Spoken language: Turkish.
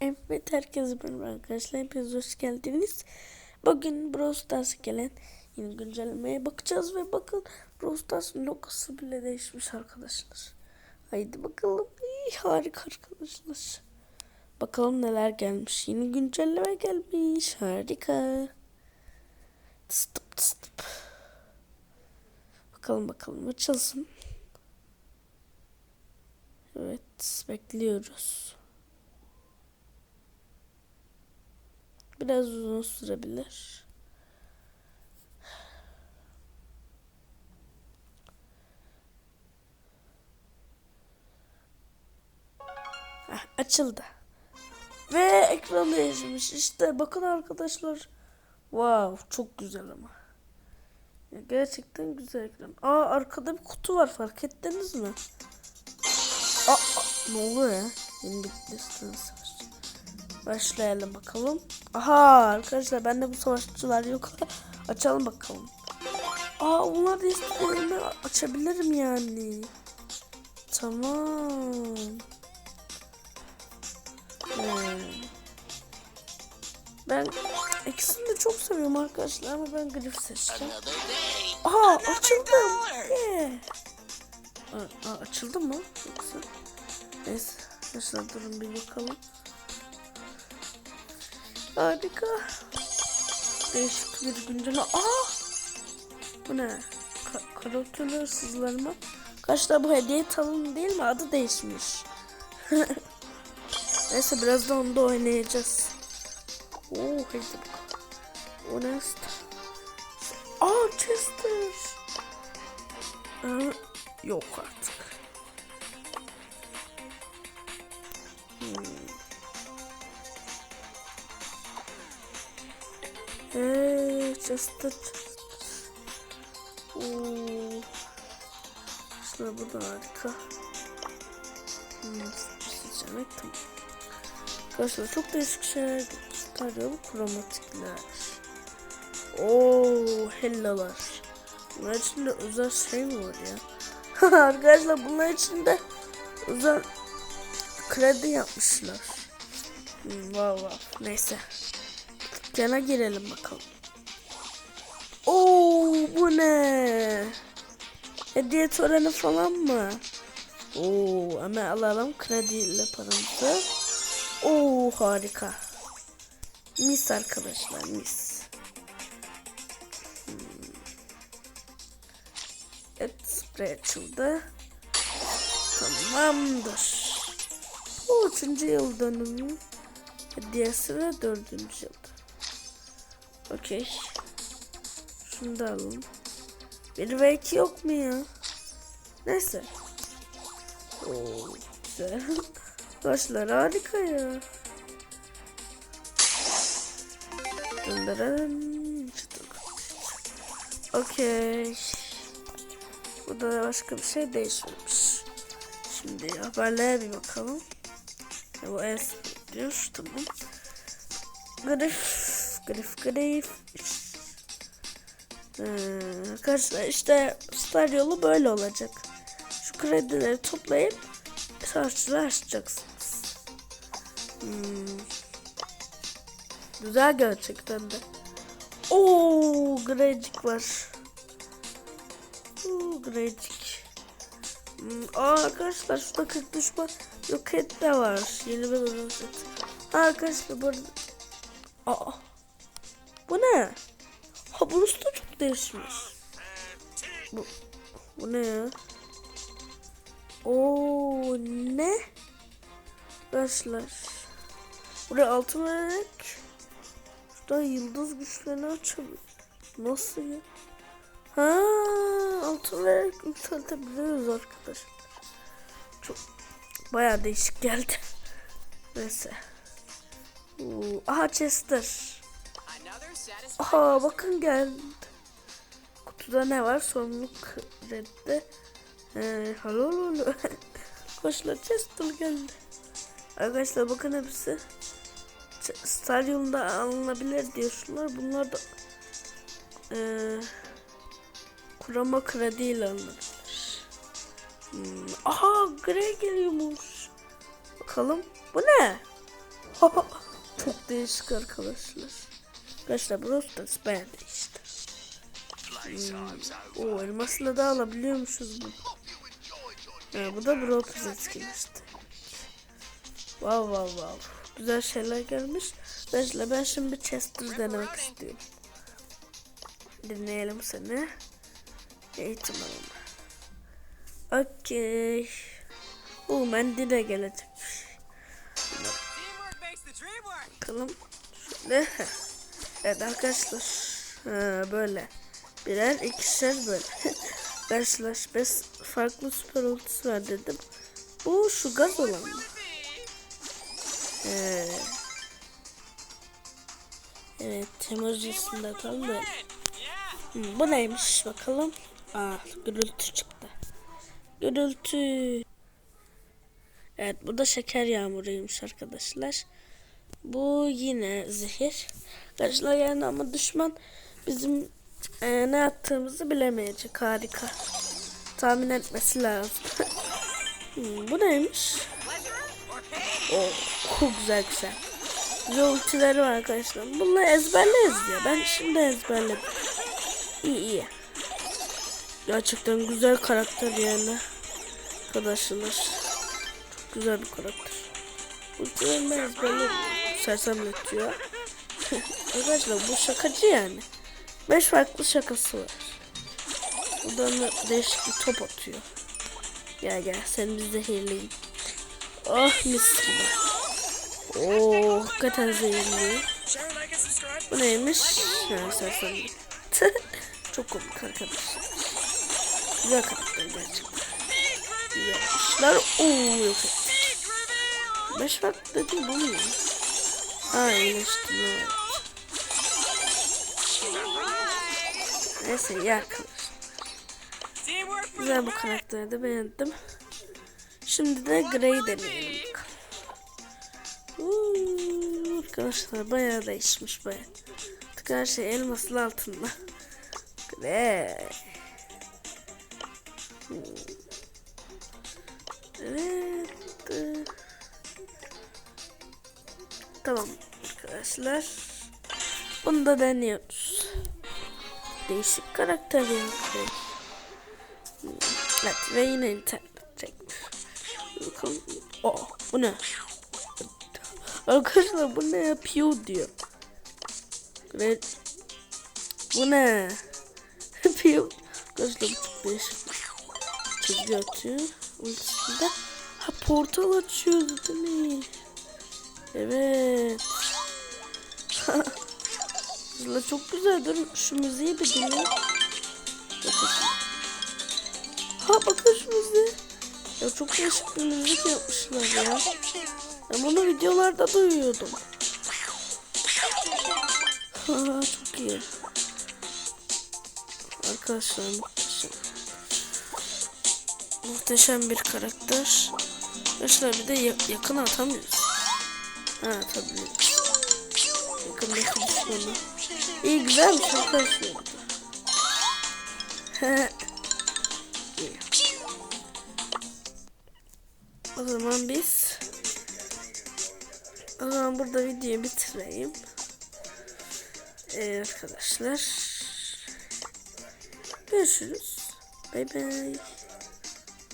Evet herkese merhaba arkadaşlar. Hepiniz hoş geldiniz. Bugün Brawl Stars'a gelen yeni güncellemeye bakacağız ve bakın Brawl Stars'ın logosu bile değişmiş arkadaşlar. Haydi bakalım. İyi, harika arkadaşlar. Bakalım neler gelmiş. Yeni güncelleme gelmiş. Harika. Tıp tıp. Bakalım bakalım açılsın. Evet bekliyoruz. Biraz uzun sürebilir. Heh, açıldı. Ve ekran değişmiş. İşte bakın arkadaşlar. Wow çok güzel ama. Ya gerçekten güzel ekran. Aa arkada bir kutu var fark ettiniz mi? Aa, aa, ne oluyor ya? Yeni bitti savaş. Başlayalım bakalım. Aha arkadaşlar bende bu savaşçılar yok. Açalım bakalım. Aa onlar da istediklerimi açabilirim yani. Tamam. Hmm. Ben ikisini de çok seviyorum arkadaşlar ama ben grif seçeceğim. Aha açıldım. Yeah. Aa, aa, açıldı mı? Yoksa. Neyse. Arkadaşlar durun bir bakalım. Harika. Değişik bir güncel. Aa! Bu ne? Ka karakter hırsızlar mı? Kaçta bu hediye talon değil mi? Adı değişmiş. Neyse biraz da onda oynayacağız. Oo, hadi bakalım. O ne? Aa Chester. Yok artık. Eee Chester Oo. Bu da harika. Hmm. Arkadaşlar çok değişik şeyler gösteriyor bu kromatikler. Oo hellalar. Bunlar içinde özel şey mi var ya? Arkadaşlar bunlar içinde özel kredi yapmışlar. Hmm, wow. Neyse. Dükkana girelim bakalım. Oo bu ne? Hediye töreni falan mı? Oo ama alalım krediyle paramızı. Oo harika. Mis arkadaşlar mis. Hmm. Evet sprey açıldı. Tamamdır. Bu üçüncü yıl dönümü hediyesi ve dördüncü yılda. Okey. Şunu da alalım. Bir ve iki yok mu ya? Neyse. Oo, güzel. Başlar harika ya. Döndürelim. Okey. Burada başka bir şey değişmemiş. Şimdi haberlere bir bakalım. Ya bu es diyor. Tamam. Grif. Grif grif. Ee, arkadaşlar işte star yolu böyle olacak. Şu kredileri toplayıp savaşçılar açacaksınız. Hmm. Güzel gerçekten de. Oo, Greycik var. Oo, Greycik. Hmm, aa, arkadaşlar şurada 40 düşman roket de var. Yeni bir roket. Arkadaşlar burada. Aa. Bu ne? Ha burası da çok değişmiş. Bu, bu ne ya? Oo ne? Arkadaşlar. Buraya altın vererek şurada yıldız güçlerini açalım. Nasıl ya? Ha, altın vererek yükseltebiliyoruz arkadaşlar. Çok bayağı değişik geldi. Neyse. Oo, aha Chester. Aha bakın geldi. Kutuda ne var? Sorumluluk reddi. Ee, halo halo. Koşla Chester geldi. Arkadaşlar bakın hepsi. Yolunda alınabilir diyor şunlar. Bunlar da ee, kurama krediyle alınabilir. Hmm. Aha Grey geliyormuş. Bakalım. Bu ne? Çok değişik arkadaşlar. Arkadaşlar da bayağı değişti. Hmm. O elmasla da alabiliyormuşuz bu. Ha, bu da Brawl Pass işte. Wow wow wow. Güzel şeyler gelmiş. Arkadaşlar ben şimdi Chester denemek istiyorum. Dinleyelim seni. Eğitim alımı. Okey. Oo Mendi de gelecek. Bakalım. Şöyle. Evet arkadaşlar. Ha, böyle. Birer ikişer böyle. Arkadaşlar beş farklı süper ultisi var dedim. Bu şu gaz olan mı? Ee, evet emojisinde tam böyle. Hmm, bu neymiş bakalım. Aa gürültü çıktı. Gürültü. Evet bu da şeker yağmuruymuş arkadaşlar. Bu yine zehir. Arkadaşlar yani ama düşman bizim e, ne yaptığımızı bilemeyecek. Harika. Tahmin etmesi lazım. Hmm, bu neymiş? Oh, çok güzel güzel. Güzel ultileri var arkadaşlar. Bunları ezberleriz ya. Ben şimdi ezberledim. İyi iyi. Gerçekten güzel karakter yani. Arkadaşlar. Çok güzel bir karakter. Ultilerini ezberledim. Sersemletiyor. arkadaşlar bu şakacı yani. Beş farklı şakası var. Buradan da değişik bir top atıyor. Gel gel seni bir zehirleyeyim. Oh mis gibi. Oo hakikaten zehirli. Bu neymiş? Ha, sersem. Çok komik arkadaşlar. Güzel karakter gerçekten. Yapmışlar. Oo yok et. Beş farklı dedim bu mu? Ha iyileştirme evet. Neyse iyi arkadaşlar. Güzel bu karakteri de beğendim. Şimdi de Grey deneyelim bakalım. Arkadaşlar bayağı değişmiş bayağı. Artık her şey elmasın altında. Grey. Evet. Tamam arkadaşlar. Bunu da deniyoruz. Değişik karakter ya. Grey. Evet ve yine internet. Oh, bu ne? Arkadaşlar bu ne yapıyor diyor. Red. Bu ne? Yapıyor. Arkadaşlar bu değişik. Çizgi atıyor. Ultisinde. Ha portal açıyor değil mi? Evet. Arkadaşlar çok güzel. Dur şu müziği bir dinle. Ha bakın şu müziğe. Ya çok değişik bir müzik yapmışlar ya. Ben bunu videolarda duyuyordum. Ha çok iyi. Arkadaşlar muhteşem. Muhteşem bir karakter. Arkadaşlar bir de ya- yakın atamıyoruz. Ha atabiliyoruz. Yakındaki düşmanı. İyi arkadaşlar. bu da. İyi. O zaman biz o zaman burada videoyu bitireyim. Ee, arkadaşlar görüşürüz. Bay bay.